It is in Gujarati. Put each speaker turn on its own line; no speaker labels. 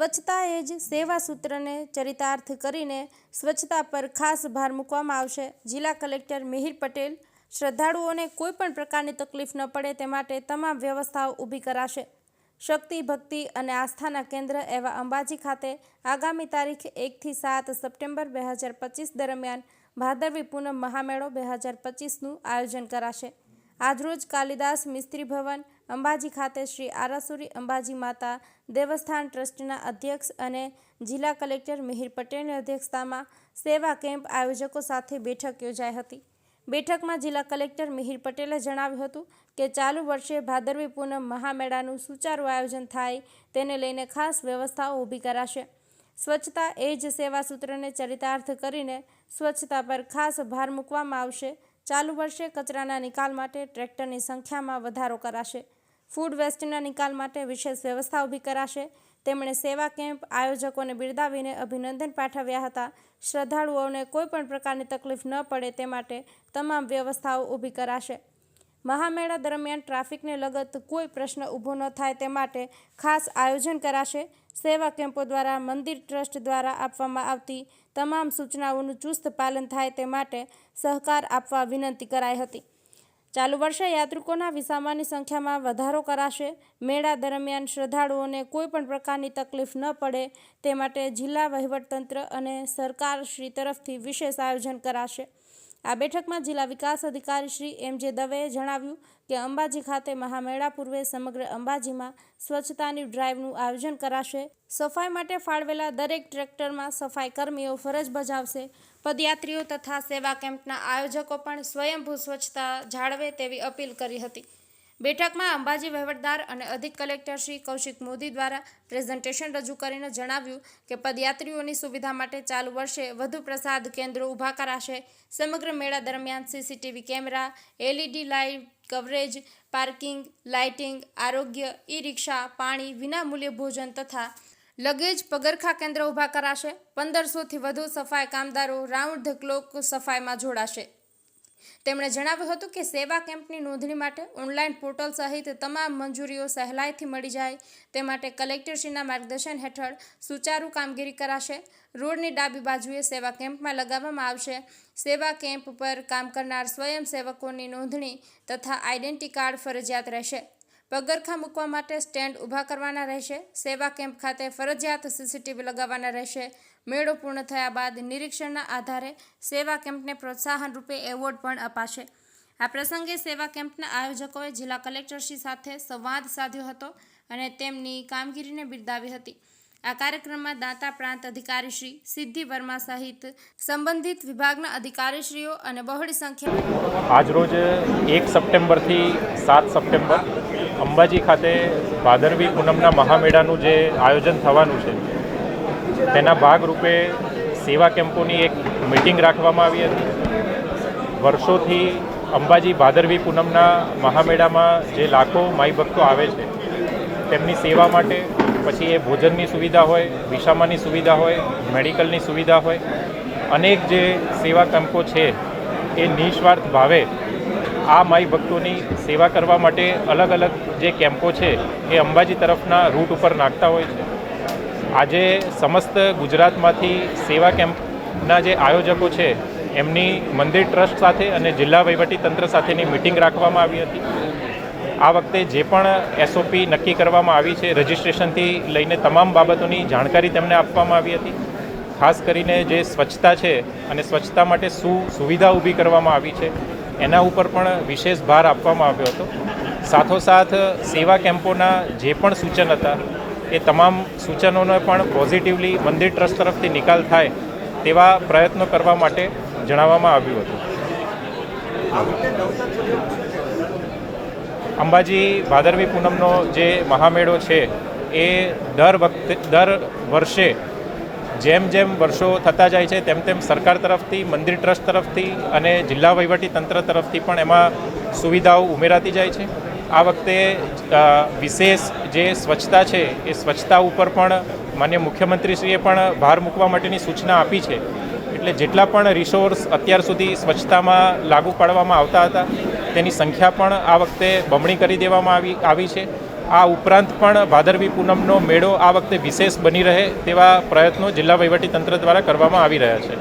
સ્વચ્છતા એ જ સેવા સૂત્રને ચરિતાર્થ કરીને સ્વચ્છતા પર ખાસ ભાર મૂકવામાં આવશે. જિલ્લા કલેક્ટર મિહિર પટેલ, શ્રદ્ધાળુઓને કોઈ પણ પ્રકારની તકલીફ ન પડે તે માટે તમામ વ્યવસ્થાઓ ઊભી કરાશે. શક્તિ, ભક્તિ અને આસ્થાના કેન્દ્ર એવા અંબાજી ખાતે આગામી તારીખ એકથી સાત સપ્ટેમ્બર બે હજાર પચીસ દરમિયાન ભાદરવી પૂનમ મહામેળો બે હજાર પચીસનું આયોજન કરાશે. આજરોજ કાલિદાસ મિસ્ત્રી ભવન અંબાજી ખાતે શ્રી આરાસુરી અંબાજી માતા દેવસ્થાન ટ્રસ્ટના અધ્યક્ષ અને જિલ્લા કલેક્ટર મિહિર પટેલની અધ્યક્ષતામાં સેવા કેમ્પ આયોજકો સાથે બેઠક યોજાઈ હતી. બેઠકમાં જિલ્લા કલેક્ટર મિહિર પટેલે જણાવ્યું હતું કે ચાલુ વર્ષે ભાદરવી પૂનમ મહામેળાનું સુચારુ આયોજન થાય તેને લઈને ખાસ વ્યવસ્થાઓ ઊભી કરાશે. સ્વચ્છતા એ જ સેવા સૂત્રને ચરિતાર્થ કરીને સ્વચ્છતા પર ખાસ ભાર મૂકવામાં આવશે. ચાલુ વર્ષે કચરાના નિકાલ માટે ટ્રેક્ટરની સંખ્યામાં વધારો કરાશે. ફૂડ વેસ્ટના નિકાલ માટે વિશેષ વ્યવસ્થા ઊભી કરાશે. તેમણે સેવા કેમ્પ આયોજકોને બિરદાવીને અભિનંદન પાઠવ્યા હતા. શ્રદ્ધાળુઓને કોઈ પણ પ્રકારની તકલીફ ન પડે તે માટે તમામ વ્યવસ્થાઓ ઊભી કરાશે. મહામેળા દરમિયાન ટ્રાફિકને લગત કોઈ પ્રશ્ન ઊભો ન થાય તે માટે ખાસ આયોજન કરાશે. સેવા કેમ્પો દ્વારા મંદિર ટ્રસ્ટ દ્વારા આપવામાં આવતી તમામ સૂચનાઓનું ચુસ્ત પાલન થાય તે માટે સહકાર આપવા વિનંતી કરાઈ હતી. ચાલુ વર્ષે યાત્રિકોના વિસામાની સંખ્યામાં વધારો કરાશે. મેળા દરમિયાન શ્રદ્ધાળુઓને કોઈપણ પ્રકારની તકલીફ ન પડે, તે માટે જિલ્લા વહીવટતંત્ર અને સરકારશ્રી તરફથી વિશેષ આયોજન કરાશે. આ બેઠકમાં જિલ્લા વિકાસ અધિકારી શ્રી એમ જે દવેએ જણાવ્યું કે અંબાજી ખાતે મહામેળા પૂર્વે સમગ્ર અંબાજીમાં સ્વચ્છતાની ડ્રાઈવનું આયોજન કરાશે. સફાઈ માટે ફાળવેલા દરેક ટ્રેક્ટરમાં સફાઈ કર્મીઓ ફરજ બજાવશે. પદયાત્રીઓ તથા સેવા કેમ્પના આયોજકો પણ સ્વયંભૂ સ્વચ્છતા જાળવે તેવી અપીલ કરી હતી. બેઠકમાં અંબાજી વહીવટદાર અને અધિક કલેક્ટર શ્રી કૌશિક મોદી દ્વારા પ્રેઝન્ટેશન રજૂ કરીને જણાવ્યું કે પદયાત્રીઓની સુવિધા માટે ચાલુ વર્ષે વધુ પ્રસાદ કેન્દ્રો ઊભા કરાશે. સમગ્ર મેળા દરમિયાન CCTV camera, LED light coverage, parking, lighting, આરોગ્ય ઈ રિક્ષા પાણી, વિનામૂલ્ય ભોજન તથા લગેજ પગરખા કેન્દ્ર ઊભા કરાશે. પંદરસોથી વધુ સફાઈ કામદારો, રાઉન્ડ ધ ક્લોક સફાઈમાં જોડાશે. તેમણે જણાવ્યું હતું કે સેવા કેમ્પની નોંધણી માટે ઓનલાઈન પોર્ટલ સહિત તમામ મંજૂરીઓ સહેલાઈથી મળી જાય. તે માટે કલેક્ટરશ્રીના માર્ગદર્શન હેઠળ સુચારુ કામગીરી કરાશે. રોડની ડાબી બાજુએ સેવા કેમ્પમાં લગાવવામાં આવશે. સેવા કેમ્પ પર કામ કરનાર સ્વયંસેવકોની નોંધણી તથા આઈડેન્ટિટી કાર્ડ ફરજિયાત રહેશે. પગરખા મૂકવા માટે સ્ટેન્ડ ઊભા કરવાના રહેશે. સેવા કેમ્પ ખાતે ફરજિયાત સીસીટીવી લગાવવાના રહેશે. મેળો પૂર્ણ થયા બાદ નિરીક્ષણના આધારે સેવા કેમ્પને પ્રોત્સાહન રૂપે એવોર્ડ પણ અપાશે. આ પ્રસંગે સેવા કેમ્પના આયોજકોએ જિલ્લા કલેક્ટરશ્રી સાથે સંવાદ સાધ્યો હતો અને તેમની કામગીરીને બિરદાવી હતી. આ કાર્યક્રમમાં દાંતા પ્રાંત અધિકારીશ્રી સિદ્ધિ વર્મા સહિત સંબંધિત વિભાગના અધિકારીશ્રીઓ અને બહોળી સંખ્યા
આજરોજ એક સપ્ટેમ્બરથી સાત સપ્ટેમ્બર અંબાજી ખાતે ભાદરવી પૂનમના મહામેળાનું જે આયોજન થવાનું છે, તેના ભાગરૂપે સેવા કેમ્પોની એક મિટિંગ રાખવામાં આવી હતી. વર્ષોથી અંબાજી ભાદરવી પૂનમના મહામેળામાં જે લાખો માઈ ભક્તો આવે છે, તેમની સેવા માટે પછી એ ભોજનની સુવિધા હોય, વિસામાની સુવિધા હોય, મેડિકલની સુવિધા હોય, અનેક જે સેવા કેમ્પો છે, એ નિસ્વાર્થ ભાવે આ માઈ ભક્તોની સેવા કરવા માટે અલગ અલગ જે કેમ્પો છે, એ અંબાજી તરફના રૂટ ઉપર નાખતા હોય છે. આજે સમસ્ત ગુજરાતમાંથી સેવા કેમ્પના જે આયોજકો છે, એમની મંદિર ટ્રસ્ટ સાથે અને જિલ્લા તંત્ર સાથેની મિટિંગ રાખવામાં આવી હતી. આ વખતે જે પણ એસઓપી નક્કી કરવામાં આવી છે, રજિસ્ટ્રેશનથી લઈને તમામ બાબતોની જાણકારી તેમને આપવામાં આવી હતી. ખાસ કરીને જે સ્વચ્છતા છે અને સ્વચ્છતા માટે શું સુવિધા ઊભી કરવામાં આવી છે. એના ઉપર પણ વિશેષ ભાર આપવામાં આવ્યો હતો. સાથોસાથ સેવા કેમ્પોના જે પણ સૂચન હતા, એ તમામ સૂચનોનો પણ પોઝિટિવલી મંદિર ટ્રસ્ટ તરફથી નિકાલ થાય તેવા પ્રયત્નો કરવા માટે જણાવવામાં આવ્યું હતું. અંબાજી ભાદરવી પૂનમનો જે મહામેળો છે, એ દર વખતે, દર વર્ષે જેમ જેમ વર્ષો થતા જાય છે, તેમ તેમ સરકાર તરફથી, મંદિર ટ્રસ્ટ તરફથી અને જિલ્લા વહીવટી તંત્ર તરફથી પણ એમાં સુવિધાઓ ઉમેરાતી જાય છે. આ વખતે વિશેષ જે સ્વચ્છતા છે, એ સ્વચ્છતા ઉપર પણ માન્ય મુખ્યમંત્રીશ્રીએ પણ ભાર મૂકવા માટેની સૂચના આપી છે. એટલે જેટલા પણ રિસોર્સ અત્યાર સુધી સ્વચ્છતામાં લાગુ પાડવામાં આવતા હતા, તેની સંખ્યા પણ આ વખતે બમણી કરી દેવામાં આવી આવી છે. આ ઉપરાંત પણ ભાદરવી પૂનમનો મેળો આ વખતે વિશેષ બની રહે તેવા પ્રયત્નો જિલ્લા વહીવટી તંત્ર દ્વારા કરવામાં આવી રહ્યા છે.